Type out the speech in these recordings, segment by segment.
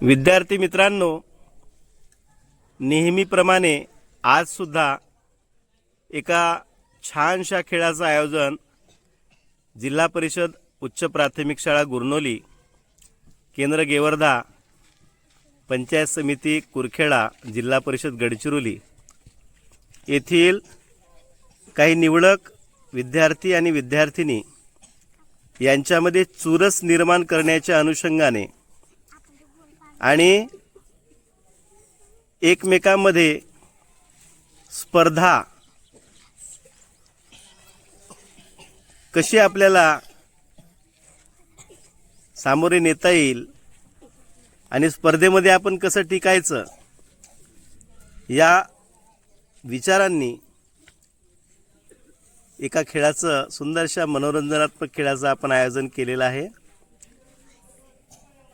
विद्यार्थी मित्रांनो नेहमीप्रमाणे आजसुद्धा एका छानशा खेळाचं आयोजन जिल्हा परिषद उच्च प्राथमिक शाळा गुरनोली केंद्र गेवर्धा पंचायत समिती कुरखेडा जिल्हा परिषद गडचिरोली येथील काही निवडक विद्यार्थी आणि विद्यार्थिनी यांच्यामध्ये चुरस निर्माण करण्याच्या अनुषंगाने आणि एकमेकांमध्ये स्पर्धा कशी आपल्याला सामोरे नेता येईल आणि स्पर्धेमध्ये आपण कसं टिकायचं या विचारांनी एका खेळाचं सुंदरशा मनोरंजनात्मक खेळाचं आपण आयोजन केलेलं आहे.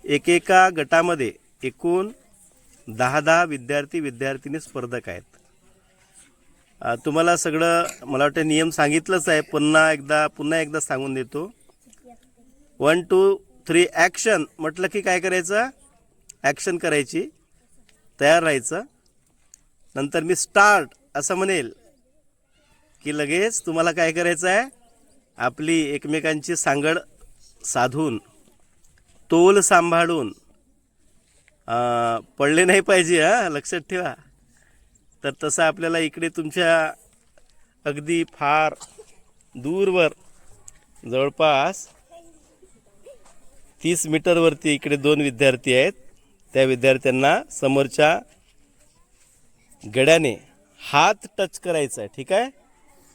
एकेका गटामध्ये एकूण दहा दहा विद्यार्थी विद्यार्थिनी स्पर्धक आहेत. तुम्हाला सगळं मला वाटतं नियम सांगितलंच आहे. पुन्हा एकदा पुन्हा एकदा सांगून देतो. वन टू थ्री ॲक्शन म्हटलं की काय करायचं? ॲक्शन करायची. तयार राहायचं. नंतर मी स्टार्ट असं म्हणेल की लगेच तुम्हाला काय करायचं आहे? आपली एकमेकांची सांगड साधून तोल सांभाळून. पडले नाही पाहिजे हां लक्षात ठेवा. तर तसं आपल्याला इकडे तुमच्या अगदी फार दूरवर जवळपास तीस मीटरवरती इकडे दोन विद्यार्थी आहेत. त्या विद्यार्थ्यांना समोरच्या गड्याने हात टच करायचा आहे ठीक आहे?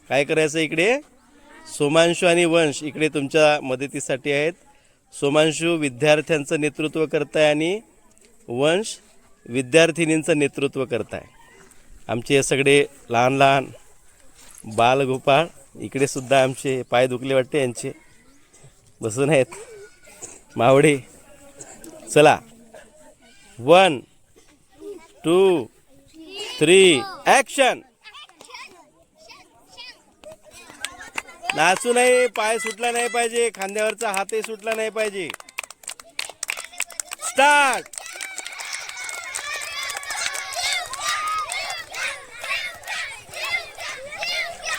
काय करायचं इकडे? सोमांशु आणि वंश इकडे तुमच्या मदतीसाठी आहेत. सोमांशू विद्यार्थ्यांचं नेतृत्व करताय आणि वंश विद्यार्थिनींचं नेतृत्व करताय. आमचे हे सगळे लहान लहान बालगोपाळ इकडे सुद्धा आमचे पाय दुखले वाटते यांचे. बसून आहेत. मावडे चला. वन टू थ्री ॲक्शन नाचू नाही पाय सुटला नाही पाहिजे खांद्यावरचा हातही सुटला नाही पाहिजे. स्टार्ट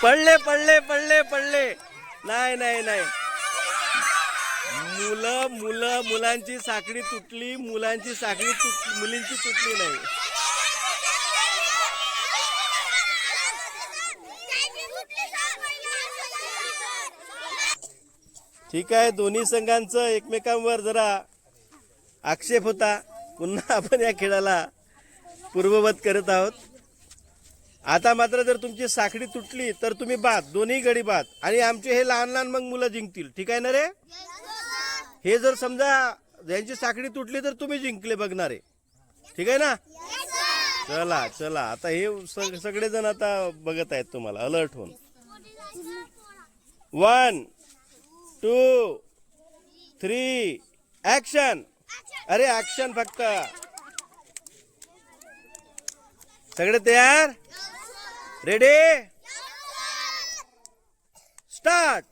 पडले पडले पडले पडले. नाही नाही नाही. मुलं मुलं मुलांची साखळी तुटली मुलांची साखळी तुट मुलींची तुटली नाही. ठीक आहे दोन्ही संघांचं एकमेकांवर जरा आक्षेप होता. पुन्हा आपण या खेळाला पूर्ववत करत आहोत. आता मात्र जर तुमची साखळी तुटली तर तुम्ही बाद दोन्ही गडी बाद. आणि आमचे हे लहान लहान मग मुलं जिंकतील. ठीक आहे ना रे? हे जर समजा ज्यांची साखळी तुटली तर तुम्ही जिंकले बघणारे. ठीक आहे ना? चला चला. आता हे सगळेजण आता बघत आहेत तुम्हाला अलर्ट होऊन. वन टू थ्री ऍक्शन अरे ऍक्शन फक्त सगळे तयार रेडी स्टार्ट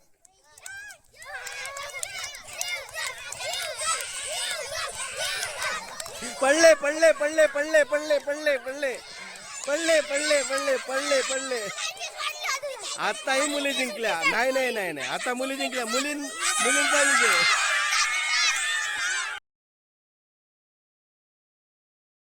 पडले पडले पडले पडले पडले पडले पडले पडले पडले पडले पडले पडले आताही मुली जिंकल्या. नाही नाही नाही नाही. आता मुली जिंकल्या. मुलीं मुलींचा विजय.